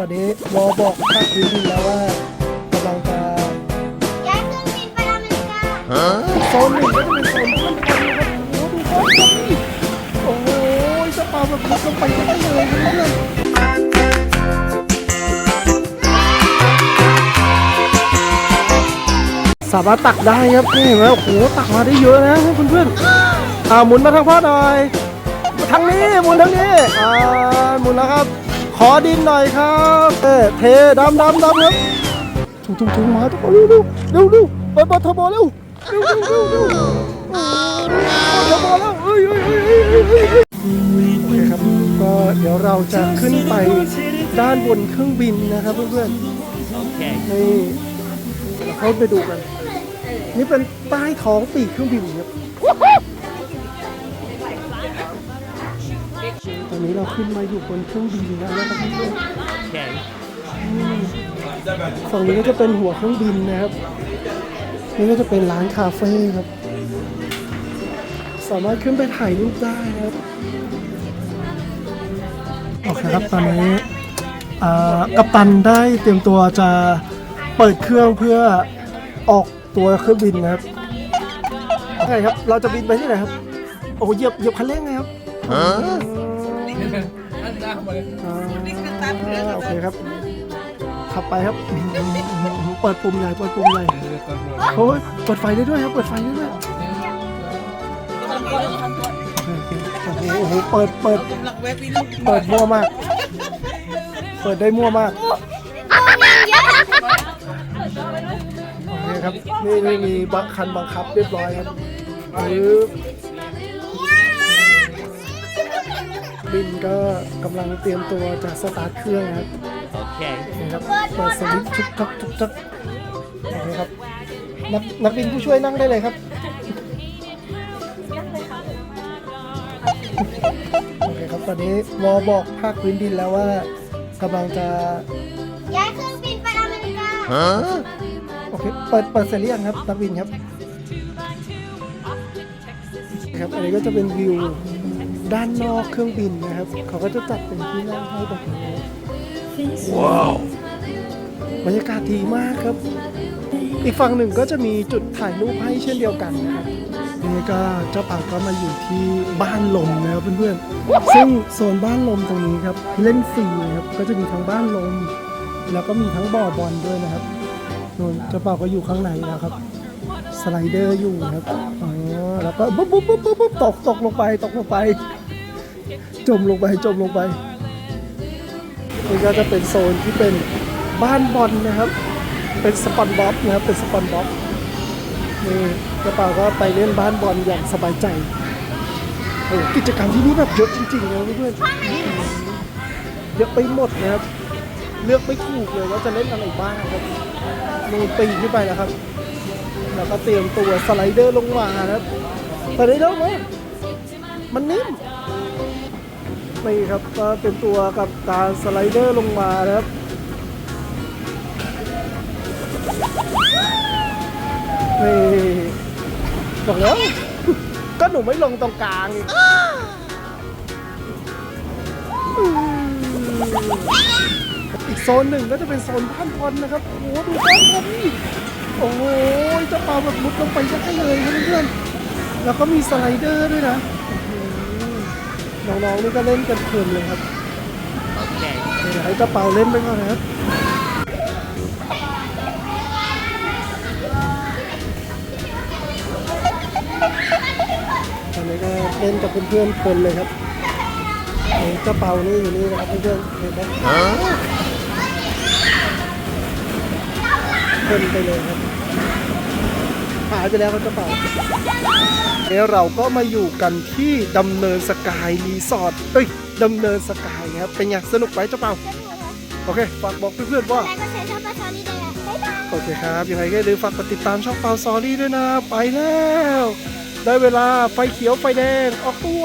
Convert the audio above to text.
ตอนนี้วอบอกภาคพื้นดินแล้วว่ากำลังจะย้ายเครื่องบินไปอเมริกาโซนหนึ่งก็จะเป็นโซนท่านพันนะครับโอ้โหดูก้อนครับโอ้โหจะปาแบบมุดลงไปได้เลยเพื่อนสามารถตักได้ครับนี่เห็นไหมโอ้โหตักมาได้เยอะนะเพื่อนๆอ่าหมุนมาทางพ่อหน่อยทางนี้หมุนทางนี้อ่าหมุนแล้วครับ ขอดินหน่อยครับเทดำดำดำครับถุงถุงถุงมาทุกคนเร็วเร็วเร็วเร็วเปิดเปิดเทอร์โบเร็วเร็วเร็วเร็วเร็วโอ้เทอร์โบแล้วเอ้ยเอ้ยเอ้ยเอ้ยเอ้ยโอเคครับก็เดี๋ยวเราจะขึ้นไปด้านบนเครื่องบินนะครับเพื่อนๆนี่เราเข้าไปดูกัน นี่เป็นใต้ท้องปีกเครื่องบินครับ ตอนนี้เราขึ้นมาอยู่บนเครื่องบินแล้วนะครับเพื่อนๆฝั่งนี้ก็จะเป็นหัวเครื่องบินนะครับ นี่ก็จะเป็นร้านคาเฟ่ครับ สามารถขึ้นไปถ่ายรูปได้นะครับโอเคครับตอนนี้อ่ากัปตันได้เตรียมตัวจะเปิดเครื่องเพื่อออกตัวเครื่องบินนะครับโอเคครับ เราจะบินไปที่ไหนครับ โอ้เหยียบเหยียบคันเร่งไงครับ อ่าโอเคครับ ขับไปครับ เปิดปุ่มใหญ่เปิดปุ่มใหญ่โอ้ยเปิดไฟได้ด้วยครับ เปิดไฟได้ด้วยโอ้โห เปิด เปิด เปิดมั่วมาก เปิดได้มั่วมากโอเคครับ นี่นี่มีบังคันบังคับเรียบร้อยครับปึ๊บ บินก็กำลังเตรียมตัวจะสตาร์ทเครื่องนะครับนี่ครับเปิดสวิตช์ทุกทักทุกทักโอเคครับนักนักบินผู้ช่วยนั่งได้เลยครับโอเคครับตอนนี้วอบอกภาคพื้นดินแล้วว่ากำลังจะย้ายเครื่องบินไปอเมริกาโอเคเปิดเปิดเสร็จหรือยังครับนักบินครับครับอันนี้ก็จะเป็นวิว ด้านนอกเครื่องบินนะครับ เขาก็จะจัดเป็นที่นั่งให้แบบนี้ว้าวบรรยากาศดีมากครับ อีกฝั่งหนึ่งก็จะมีจุดถ่ายรูปให้เช่นเดียวกันนะครับนี่ก็เจ้าป่าก็มาอยู่ที่บ้านลมนะครับเพื่อนๆ ซึ่งโซนบ้านลมตรงนี้ครับเล่นฟรีนะครับก็จะมีทั้งบ้านลม แล้วก็มีทั้งบ่อบอลด้วยนะครับนู่นเจ้าป่าก็อยู่ข้างในนะครับ สไลเดอร์อยู่นะครับอ๋อแล้วก็ปุ๊บปุ๊บปุ๊บปุ๊บบตกตกลงไปตกลงไป จมลงไปจมลงไปนี่ก็จะเป็นโซนที่เป็นบ้านบอลนะครับ เป็นสปอนบ๊อบนะครับเป็นสปอนบ๊อบนี่กระเป๋าก็ไปเล่นบ้านบอลอย่างสบายใจโอ้กิจกรรมที่นี่แบบเยอะจริงๆนะเพื่อนเยอะไปหมดนะครับ เลือกไม่ถูกเลยว่าจะเล่นอะไรบ้างครับมีปีนขึ้นไปแล้วครับ แล้วก็เตรียมตัวสไลเดอร์ลงมานะครับสไลเดอร์มามันนิ่มนี่ครับก็เป็นตัวกับการสไลเดอร์ลงมานะครับนี่บอกแล้วก็หนูไม่ลงตรงกลางนี่อีกโซนหนึ่งก็จะเป็นโซนบ้านบอลนะครับโอ้โหดูบ้านบอลนี่ โอ้โหเจะปาแบบมุดลงไปได้เลยครับเพื่อนๆแล้วก็มีสไลเดอร์ด้วยนะน้องๆนี่ก็เล่นกันเพลินเลยครับเดี๋ยวให้เจ้าเปาเล่นไปก่อนนะครับตอนนี้ก็เล่นกับเพื่อนๆเพลินเลยครับนี่เจ้าเปานี่อยู่นี่นะครับเพื่อนๆเห็นไหม เพลินไปเลยครับหายไปแล้วครับเจ้าเปาแล้วเราก็มาอยู่กันที่ดำเนินสกายรีสอร์ทเอ้ยดำเนินสกายนะครับเป็นไงสนุกไหมเจ้าเปาโอเคฝากบอกเพื่อนๆว่าแล้วก็ใช้ชอบปลาชอนี่เลยอะบ๊ายบายโอเคครับยังไงก็อย่าลืมฝากกดติดตามช่องเปาซอรี่ด้วยนะ ไปแล้ว ได้เวลาไฟเขียวไฟแดงออกตัว